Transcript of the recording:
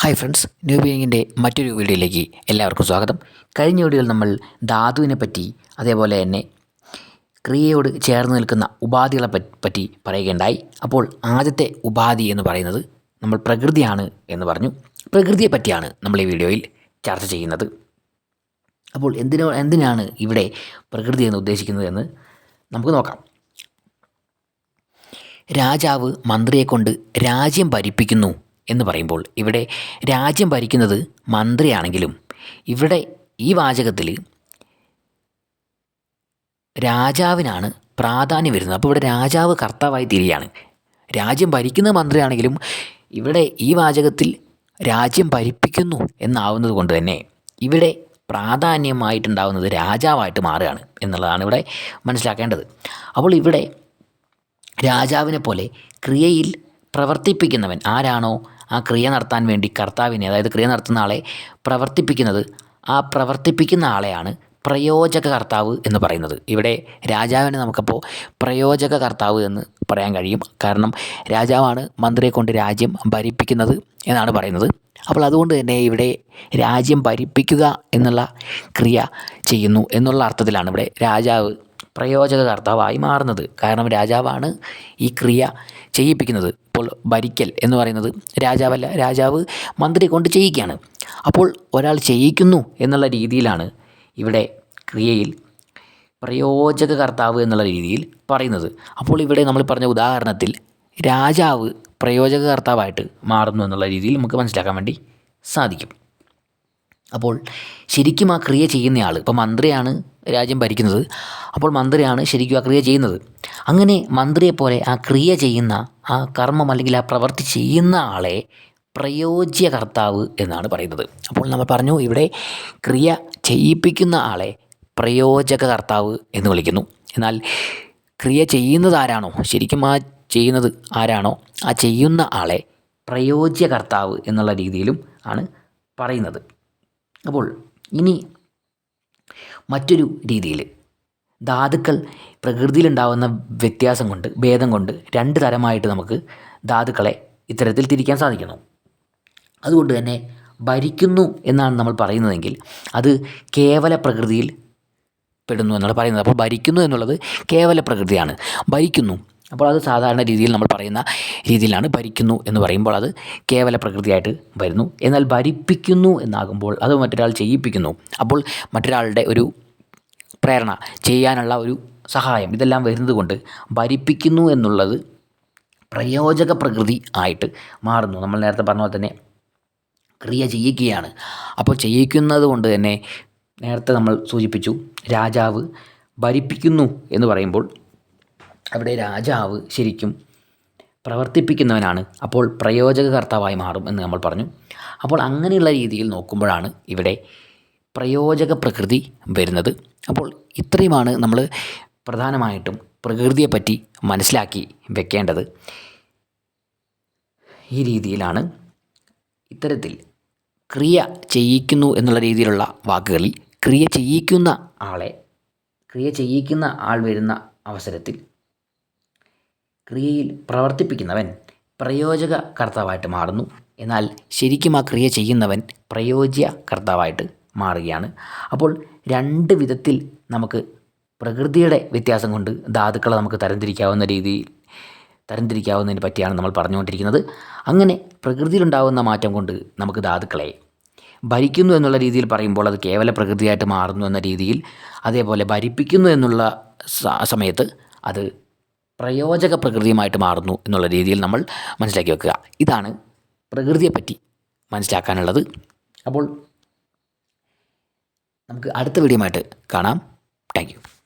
Hi friends new ബീയിങ്ങിന്റെ മറ്റൊരു വീഡിയോയിലേക്ക് എല്ലാവർക്കും സ്വാഗതം. കഴിഞ്ഞ വീഡിയോയിൽ നമ്മൾ ധാതുവിനെ പറ്റി അതേപോലെ തന്നെ ക്രിയയോട് ചേർന്ന് നിൽക്കുന്ന ഉപാധികളെ പറ്റി പറയുകയുണ്ടായി. അപ്പോൾ ആദ്യത്തെ ഉപാധി എന്ന് പറയുന്നത് നമ്മൾ പ്രകൃതിയാണ് എന്ന് പറഞ്ഞു. പ്രകൃതിയെ പറ്റിയാണ് നമ്മൾ ഈ വീഡിയോയിൽ ചർച്ച ചെയ്യുന്നത്. അപ്പോൾ എന്തിനോ എന്തിനാണ് ഇവിടെ പ്രകൃതി എന്ന് ഉദ്ദേശിക്കുന്നത് എന്ന് നമുക്ക് നോക്കാം. രാജാവ് മന്ത്രിയെ കൊണ്ട് രാജ്യം ഭരിപ്പിക്കുന്നു എന്ന് പറയുമ്പോൾ ഇവിടെ രാജ്യം ഭരിക്കുന്നത് മന്ത്രിയാണെങ്കിലും ഇവിടെ ഈ വാചകത്തിൽ രാജാവിനാണ് പ്രാധാന്യം വരുന്നത്. അപ്പോൾ ഇവിടെ രാജാവ് കർത്താവായി തീരുകയാണ്. രാജ്യം ഭരിക്കുന്ന മന്ത്രിയാണെങ്കിലും ഇവിടെ ഈ വാചകത്തിൽ രാജ്യം ഭരിപ്പിക്കുന്നു എന്നാവുന്നത് കൊണ്ട് തന്നെ ഇവിടെ പ്രാധാന്യമായിട്ടുണ്ടാവുന്നത് രാജാവായിട്ട് മാറുകയാണ് എന്നുള്ളതാണ് ഇവിടെ മനസ്സിലാക്കേണ്ടത്. അപ്പോൾ ഇവിടെ രാജാവിനെ പോലെ ക്രിയയിൽ പ്രവർത്തിപ്പിക്കുന്നവൻ ആരാണോ ആ ക്രിയ നടത്താൻ വേണ്ടി കർത്താവിനെ അതായത് ക്രിയ നടത്തുന്ന ആളെ പ്രവർത്തിപ്പിക്കുന്നത് ആ പ്രവർത്തിപ്പിക്കുന്ന ആളെയാണ് പ്രയോജക കർത്താവ് എന്ന് പറയുന്നത്. ഇവിടെ രാജാവിനെ നമുക്കപ്പോൾ പ്രയോജക കർത്താവ് എന്ന് പറയാൻ കഴിയും. കാരണം രാജാവാണ് മന്ത്രിയെ കൊണ്ട് രാജ്യം ഭരിപ്പിക്കുന്നത് എന്നാണ് പറയുന്നത്. അപ്പോൾ അതുകൊണ്ട് തന്നെ ഇവിടെ രാജ്യം ഭരിപ്പിക്കുക എന്നുള്ള ക്രിയ ചെയ്യുന്നു എന്നുള്ള അർത്ഥത്തിലാണ് ഇവിടെ രാജാവ് പ്രയോജക കർത്താവായി മാറുന്നത്. കാരണം രാജാവാണ് ഈ ക്രിയ ചെയ്യിപ്പിക്കുന്നത്. ഇപ്പോൾ ഭരിക്കൽ എന്ന് പറയുന്നത് രാജാവല്ല രാജാവ് മന്ത്രി കൊണ്ട് ചെയ്യിക്കുകയാണ്. അപ്പോൾ ഒരാൾ ചെയ്യിക്കുന്നു എന്നുള്ള രീതിയിലാണ് ഇവിടെ ക്രിയയിൽ പ്രയോജകകർത്താവ് എന്നുള്ള രീതിയിൽ പറയുന്നത്. അപ്പോൾ ഇവിടെ നമ്മൾ പറഞ്ഞ ഉദാഹരണത്തിൽ രാജാവ് പ്രയോജകകർത്താവായിട്ട് മാറുന്നു എന്നുള്ള രീതിയിൽ നമുക്ക് മനസ്സിലാക്കാൻ വേണ്ടി സാധിക്കും. അപ്പോൾ ശരിക്കും ആ ക്രിയ ചെയ്യുന്നയാൾ ഇപ്പോൾ മന്ത്രിയാണ് രാജ്യം ഭരിക്കുന്നത്. അപ്പോൾ മന്ത്രിയാണ് ശരിക്കും ആ ക്രിയ ചെയ്യുന്നത്. അങ്ങനെ മന്ത്രിയെ പോലെ ആ ക്രിയ ചെയ്യുന്ന ആ കർമ്മം അല്ലെങ്കിൽ ആ പ്രവൃത്തി ചെയ്യുന്ന ആളെ പ്രയോജ്യ കർത്താവ് എന്നാണ് പറയുന്നത്. അപ്പോൾ നമ്മൾ പറഞ്ഞു ഇവിടെ ക്രിയ ചെയ്യിപ്പിക്കുന്ന ആളെ പ്രയോജക കർത്താവ് എന്ന് വിളിക്കുന്നു. എന്നാൽ ക്രിയ ചെയ്യുന്നത് ആരാണോ? ശരിക്കും ആ ചെയ്യുന്നത് ആരാണോ? ആ ചെയ്യുന്ന ആളെ പ്രയോജ്യ കർത്താവ് എന്നുള്ള രീതിയിലും ആണ് പറയുന്നത്. അപ്പോൾ ഇനി മറ്റൊരു രീതിയിൽ. ധാതുക്കൾ പ്രകൃതിയിലുണ്ടാകുന്ന വ്യത്യാസം കൊണ്ട് ഭേദം കൊണ്ട് രണ്ട് തരമായിട്ട് നമുക്ക് ധാതുക്കളെ ഇത്തരത്തിൽ തിരിക്കാൻ സാധിക്കുന്നു. അതുകൊണ്ട് തന്നെ ഭരിക്കുന്നു എന്നാണ് നമ്മൾ പറയുന്നതെങ്കിൽ അത് കേവല പ്രകൃതിയിൽ പെടുന്നു എന്നാണ് പറയുന്നത്. അപ്പോൾ ഭരിക്കുന്നു എന്നുള്ളത് കേവല പ്രകൃതിയാണ്. ഭരിക്കുന്നു അപ്പോൾ അത് സാധാരണ രീതിയിൽ നമ്മൾ പറയുന്ന രീതിയിലാണ് ഭരിക്കുന്നു എന്ന് പറയുമ്പോൾ അത് കേവല പ്രകൃതിയായിട്ട് വരുന്നു. എന്നാൽ ഭരിപ്പിക്കുന്നു എന്നാകുമ്പോൾ അത് മറ്റൊരാൾ ചെയ്യിപ്പിക്കുന്നു. അപ്പോൾ മറ്റൊരാളുടെ ഒരു പ്രേരണ ചെയ്യാനുള്ള ഒരു സഹായം ഇതെല്ലാം വരുന്നത് കൊണ്ട് ഭരിപ്പിക്കുന്നു എന്നുള്ളത് പ്രയോജക പ്രകൃതി ആയിട്ട് മാറുന്നു. നമ്മൾ നേരത്തെ പറഞ്ഞ പോലെ തന്നെ ക്രിയ ചെയ്യിക്കുകയാണ്. അപ്പോൾ ചെയ്യിക്കുന്നത് കൊണ്ട് തന്നെ നേരത്തെ നമ്മൾ സൂചിപ്പിച്ചു രാജാവ് ഭരിപ്പിക്കുന്നു എന്ന് പറയുമ്പോൾ അവിടെ രാജാവ് ശരിക്കും പ്രവർത്തിപ്പിക്കുന്നവനാണ്. അപ്പോൾ പ്രയോജകകർത്താവായി മാറും എന്ന് നമ്മൾ പറഞ്ഞു. അപ്പോൾ അങ്ങനെയുള്ള രീതിയിൽ നോക്കുമ്പോഴാണ് ഇവിടെ പ്രയോജക പ്രകൃതി വരുന്നത്. അപ്പോൾ ഇത്രയുമാണ് നമ്മൾ പ്രധാനമായിട്ടും പ്രകൃതിയെപ്പറ്റി മനസ്സിലാക്കി വെക്കേണ്ടത്. ഈ രീതിയിലാണ് ഇത്തരത്തിൽ ക്രിയ ചെയ്യിക്കുന്നു എന്നുള്ള രീതിയിലുള്ള വാക്കുകളിൽ ക്രിയ ചെയ്യിക്കുന്ന ആളെ ക്രിയ ചെയ്യിക്കുന്ന ആൾ വരുന്ന അവസരത്തിൽ ക്രിയയിൽ പ്രവർത്തിപ്പിക്കുന്നവൻ പ്രയോജക കർത്താവായിട്ട് മാറുന്നു. എന്നാൽ ശരിക്കും ആ ക്രിയ ചെയ്യുന്നവൻ പ്രയോജ്യ കർത്താവായിട്ട് മാറുകയാണ്. അപ്പോൾ രണ്ട് വിധത്തിൽ നമുക്ക് പ്രകൃതിയുടെ വ്യത്യാസം കൊണ്ട് ധാതുക്കളെ നമുക്ക് തരംതിരിക്കാവുന്ന രീതിയിൽ തരംതിരിക്കാവുന്നതിനെ പറ്റിയാണ് നമ്മൾ പറഞ്ഞുകൊണ്ടിരിക്കുന്നത്. അങ്ങനെ പ്രകൃതിയിലുണ്ടാകുന്ന മാറ്റം കൊണ്ട് നമുക്ക് ധാതുക്കളെ ഭരിക്കുന്നു എന്നുള്ള രീതിയിൽ പറയുമ്പോൾ അത് കേവല പ്രകൃതിയായിട്ട് മാറുന്നു എന്ന രീതിയിൽ അതേപോലെ ഭരിപ്പിക്കുന്നു എന്നുള്ള സമയത്ത് അത് പ്രയോജക പ്രകൃതിയുമായിട്ട് മാറുന്നു എന്നുള്ള രീതിയിൽ നമ്മൾ മനസ്സിലാക്കി വെക്കുക. ഇതാണ് പ്രകൃതിയെപ്പറ്റി മനസ്സിലാക്കാനുള്ളത്. അപ്പോൾ നമുക്ക് അടുത്ത വീഡിയോ ആയിട്ട് കാണാം. താങ്ക്